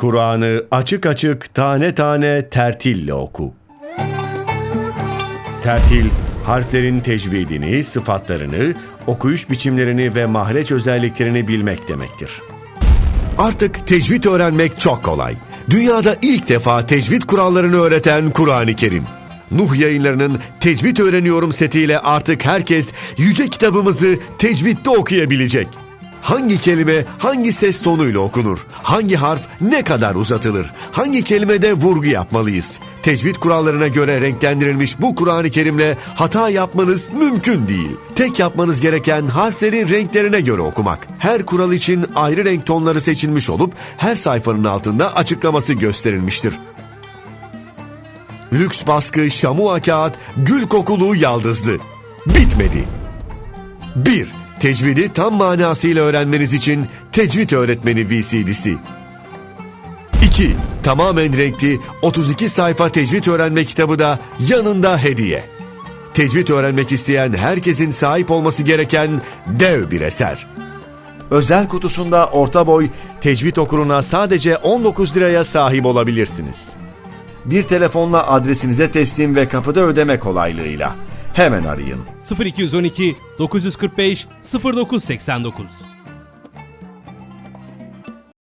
Kur'an'ı açık açık tane tane tertille oku. Tertil, harflerin tecvidini, sıfatlarını, okuyuş biçimlerini ve mahreç özelliklerini bilmek demektir. Artık tecvid öğrenmek çok kolay. Dünyada ilk defa tecvid kurallarını öğreten Kur'an-ı Kerim. Nuh yayınlarının Tecvid Öğreniyorum setiyle artık herkes yüce kitabımızı tecvidde okuyabilecek. Hangi kelime hangi ses tonuyla okunur? Hangi harf ne kadar uzatılır? Hangi kelimede vurgu yapmalıyız? Tecvid kurallarına göre renklendirilmiş bu Kur'an-ı Kerim'le hata yapmanız mümkün değil. Tek yapmanız gereken harflerin renklerine göre okumak. Her kural için ayrı renk tonları seçilmiş olup her sayfanın altında açıklaması gösterilmiştir. Lüks baskı şamua kağıt gül kokulu yaldızlı. Bitmedi. 1. Tecvidi tam manasıyla öğrenmeniz için Tecvid Öğretmeni VCD'si. 2. Tamamen renkli 32 sayfa tecvid öğrenme kitabı da yanında hediye. Tecvid öğrenmek isteyen herkesin sahip olması gereken dev bir eser. Özel kutusunda orta boy tecvid okuruna sadece 19 liraya sahip olabilirsiniz. Bir telefonla adresinize teslim ve kapıda ödeme kolaylığıyla. Hemen arayın. 0212 945 0989